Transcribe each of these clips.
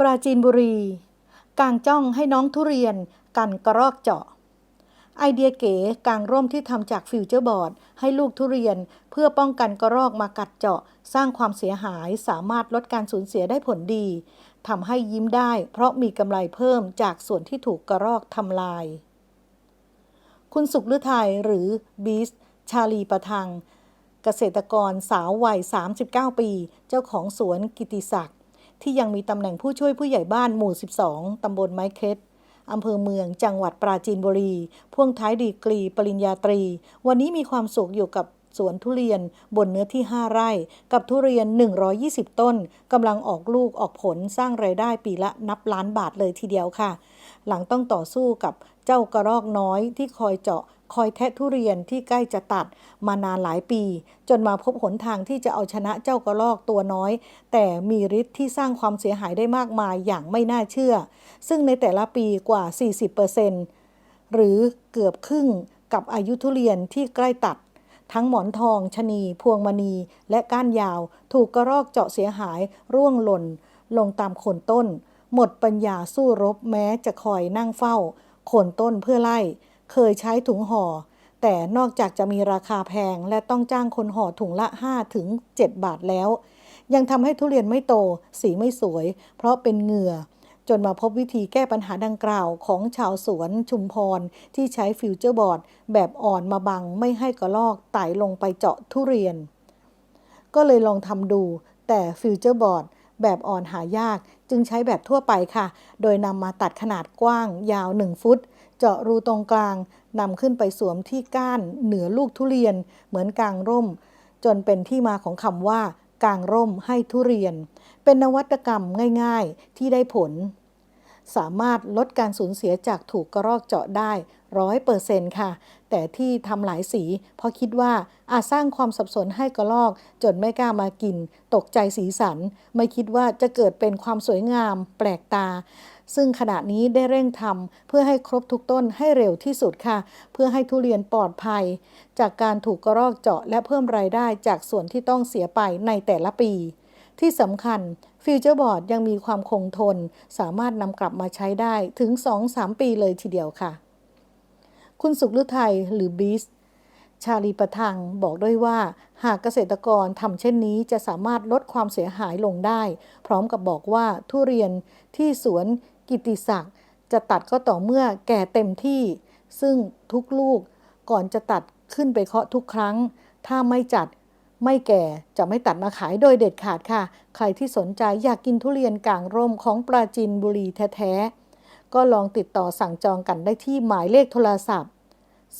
ปราจีนบุรี กางจ้องให้น้องทุเรียนกันกระรอกเจาะ ไอเดียเก๋กางร่มที่ทำจากฟิวเจอร์บอร์ด ให้ลูกทุเรียนเพื่อป้องกันกระรอกมากัดเจาะ สร้างความเสียหายสามารถลดการสูญเสียได้ผลดีทำให้ยิ้มได้ เพราะมีกำไรเพิ่มจากส่วนที่ถูกกระรอกทำลาย คุณสุขฤทัยหรือบีสชาลีประทัง เกษตรกรสาววัย 39 ปี เจ้าของสวนกิติศักดิ์ ที่ยังมีตำแหน่งผู้ช่วยผู้ใหญ่บ้านหมู่ 12 ตำบลไม้เคล็ดอำเภอเมืองจังหวัดปราจีนบุรี พ่วงท้ายดีกรี ปริญญาตรี วันนี้มีความสุขอยู่กับสวนทุเรียนบนเนื้อที่ 5 ไร่ กับทุเรียน 120 ต้นกำลังออกลูกออกผลสร้างไรายได้ปีละนับล้านบาทเลยทีเดียวค่ะ หลังต้องต่อสู้กับเจ้ากระรอกน้อยที่คอยเจาะคอยแทะทุเรียนที่ใกล้จะตัดมานานหลายปี จนมาพบหนทางที่จะเอาชนะเจ้ากระรอกตัวน้อย แต่มีฤทธิ์ที่สร้างความเสียหายได้มากมายอย่างไม่น่าเชื่อ ซึ่งในแต่ละปีกว่า 40%หรือเกือบครึ่งกับอายุทุเรียนที่ใกล้ตัด ทั้งหมอนทองชะนี พวงมณี และก้านยาว ถูกกระรอกเจาะเสียหายร่วงหล่น ลงตามโคนต้น หมดปัญญาสู้รบแม้จะคอยนั่งเฝ้าโคนต้นเพื่อไล่ เคยใช้ถุงห่อ แต่นอกจากจะมีราคาแพงและต้องจ้างคนห่อถุงละ5ถึง7บาทแล้ว ยังทำให้ทุเรียนไม่โต สีไม่สวย เพราะเป็นเหงื่อ จนมาพบวิธีแก้ปัญหาดังกล่าวของชาวสวนชุมพร ที่ใช้ฟิวเจอร์บอร์ด แบบอ่อนมาบังไม่ให้กระลอกไต่ลงไปเจาะทุเรียน ก็เลยลองทำดูแต่ฟิวเจอร์บอร์ด แบบอ่อนหายาก จึงใช้แบบทั่วไปค่ะ โดยนำมาตัดขนาดกว้างยาว 1 ฟุต เจาะรูตรงกลางนำขึ้นไปสวมที่ก้านเหนือลูกทุเรียน เหมือนกางร่ม จนเป็นที่มาของคำว่ากางร่มให้ทุเรียน เป็นนวัตกรรมง่าย ๆ ที่ได้ผล สามารถลดการสูญเสียจากถูกกระรอกเจาะได้ร้อยเปอร์เซ็นต์ค่ะ แต่ที่ทำหลายสี เพราะคิดว่าอาจสร้างความสับสนให้กระรอก จนไม่กล้ามากิน ตกใจสีสัน ไม่คิดว่าจะเกิดเป็นความสวยงาม แปลกตา ซึ่งขณะนี้ได้เร่งทำเพื่อให้ครบทุกต้นให้เร็วที่สุดค่ะ เพื่อให้ทุเรียนปลอดภัย จากการถูกกระรอกเจาะและเพิ่มรายได้จากส่วนที่ต้องเสียไปในแต่ละปี ที่สำคัญฟิวเจอร์บอร์ดยังมีความคงทน สามารถนำกลับมาใช้ได้ถึง 2-3 ปีเลยทีเดียวค่ะ คุณสุขฤทัยหรือบีสชาลีประทังบอกด้วยว่า หากเกษตรกรทำเช่นนี้จะสามารถลดความเสียหายลงได้ พร้อมกับบอกว่าทุเรียนที่สวนกิติศักดิ์จะตัดก็ต่อเมื่อแก่เต็มที่ ซึ่งทุกลูกก่อนจะตัดขึ้นไปเคาะทุกครั้ง ถ้าไม่จัด ไม่แก่จะไม่ตัดมาขายโดยเด็ดขาดค่ะ ใครที่สนใจอยากกินทุเรียนกลางร่มของปราจีนบุรีแท้ๆ ก็ลองติดต่อสั่งจองกันได้ที่หมายเลขโทรศัพท์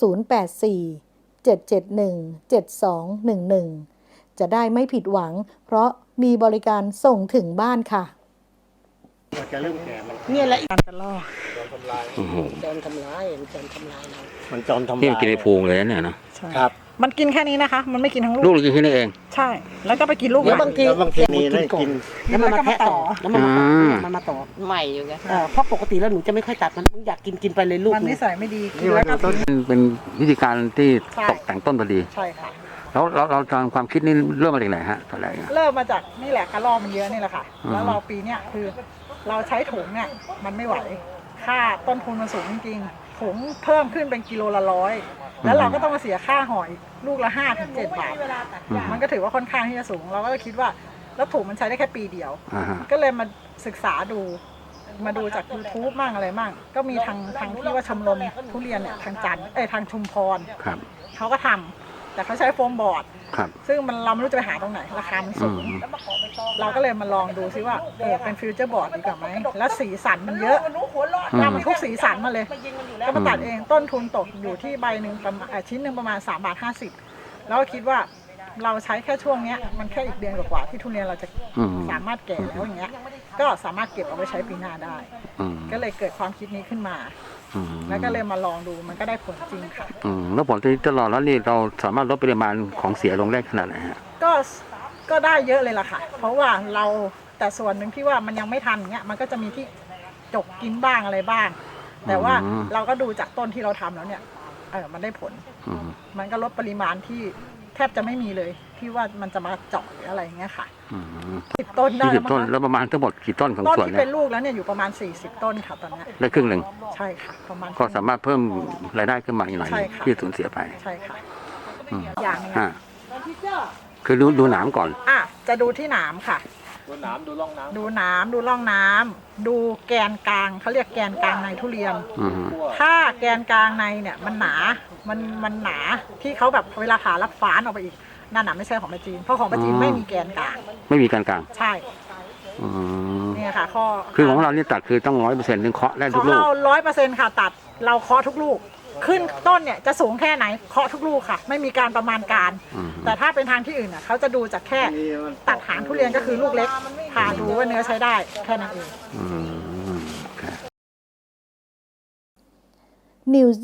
084 771 7211 จะได้ไม่ผิดหวัง เพราะมีบริการส่งถึงบ้านค่ะ จะเริ่มแก่มันเนี่ยแหละการกระลอกโอ้โหโดนทำร้ายมันโดนทำร้ายเรามันจอมทำลายที่มันกินในพุงเลยนะเนี่ยนะใช่ครับ มันกินแค่นี้นะคะ มันไม่กินทั้งลูลูกกเรากินแค่นี้เอง ใช่ แล้วก็ไปกินลูกแล้วใหม่บางทีแล้วบางทีนี่ได้กิน แล้วมันมาแทะต่อแล้วมันมาอ่ามันมาต่อใหม่อยู่ไงเออเพราะปกติแล้วหนูจะไม่ค่อยตัดมันมึงอยากกินกินไปเลยลูกมันหนิงสัยไม่ดีกินี่นมัแล้วนก็ต้นมันเป็นวิธีการที่ใช่ ตกแต่งต้นพอดี ใช่ค่ะ แล้วเราเราตามความคิดนี่เริ่มมาจากไหนฮะตอนแรกอะ เริ่มมาจากนี่แหละกระลอกมันเยอะนี่แหละค่ะอืมแล้วเราปีเนี้ยคือ เราใช้ถุงเนี่ยมันไม่ไหว ค่าต้นทุนมันสูงจริงๆถุงเพิ่มขึ้นเป็นกิโลละร้อยแล้วเราก็ต้องมาเสียค่าหอยลูกละห้าถึงเจ็ดบาทอืมมันก็ถือว่าค่อนข้างที่จะสูง เราก็คิดว่าแล้วถุงมันใช้ได้แค่ปีเดียวอ่าฮะก็เลยมาศึกษาดูมาดูจาก YouTube มั่งอะไรมั่ง ก็มีทางทางที่ว่าชมรมทุเรียนเนี่ยทางจันทร์เอ้ยทางชุมพรครับเขาก็ทำ แต่เขาใช้โฟมบอร์ด ครับ ซึ่งมันเราไม่รู้จะไปหาตรงไหน ราคามันอืสูมงเราก็เลยมาลองดูซิว่าเออเป็นฟิวเจอร์บอร์ดดีกว่าไหม แล้วสีสันมันเยอะทำทุกสีสันมาเลย ก็มาตัดเองต้นทุนตกอยู่ที่ใบหนึ่งประมาณเอ่อชิ้นหนึ่งประมาณ3บาท50 แล้วก็คิดว่าเราใช้แค่ช่วงเนี้ยมันแค่อีกเดือนกว่าๆที่ทุเรียนเราจะอืม สามารถแก่แล้วอย่างเงี้ย ก็สามารถเก็บเอาไปใช้ปีหน้าได้ อืมก็เลยเกิดความคิดนี้ขึ้นมาอืม แล้วก็เลยมาลองดูมันก็ได้ผลจริงค่ะอืมแล้วผลที่ตลอดแล้วนี่เราสามารถลดปริมาณของเสียลงได้ขนาดไหนฮะก็ก็ได้เยอะเลยล่ะค่ะ เพราะว่าเราแต่ส่วนหนึ่งที่ว่ามันยังไม่ทันเงี้ยมันก็จะมีที่จกกินบ้างอะไรบ้าง แต่ว่าเราก็ดูจากต้นที่เราทำแล้วเนี่ยเออมันได้ผล อืมมันก็ลดปริมาณที่แทบจะไม่มีเลยอ ที่ว่ามันจะมาเจาะหรืออะไรอย่างเงี้ยค่ะอืมสิบต้นได้ยี่สิบมั้งต้นคะแล้วประมาณทั้งหมดกี่ต้นของต้นสวนที่เนี่เป็ยนลูกแล้วเนี่ยอยู่ประมาณ 40 ต้นค่ะตอนเนี้ยได้ครึ่งหนึ่งใช่ค่ะ ประมาณ ก็สามารถเพิ่มรายได้ขึ้นมาอีกหน่อยหนึ่งใช่ค่ะ ที่สูญเสียไปใช่ค่ะ อืมอย่างหนึงอ่าอะคือดูดูหนามก่อน อะจะดูที่หนามค่ะ ดูหนามดูร่องน้ำดูหนามดูร่องน้ำดูแกนกลางเขาเรียกแกนกลางในทุเรียน อืมถ้าแกนกลางในเนี่ยมันหนา มันมันหนาที่เขาแบบเวลาผ่าแล้วฝานออกไปอีก นั่นน่ะไม่ใช่ของปลาจีน เพราะของปลาจีนไม่มีแกนกลาง ไม่มีการกลางใช่ อืมเนี่ยค่ะ ข้อคือของเรานี่ตัดคือต้องร้อยเปอร์เซ็นต์ถึงเคาะได้ขทุอกงลูก เราร้อยเปอร์เซ็นต์ค่ะตัด เราเคาะทุกลูก ขึ้นต้นเนี่ยจะสูงแค่ไหนเคาะทุกลูกค่ะ ไม่มีการประมาณการ อืม แต่ถ้าเป็นทางที่อื่นน่ะเขาจะดูจากแค่ตัดหางทุเรียนก็คือลูกเล็กผ่าดูว่าเนื้อใช้ได้แค่นั้นเอง อืมโอเคนิวส์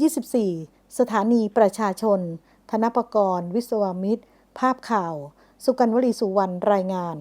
24 สถานีประชาชน ธนปกรณ์ วิศวามิตร ภาพข่าว สุกันวลีสุวรรณรายงาน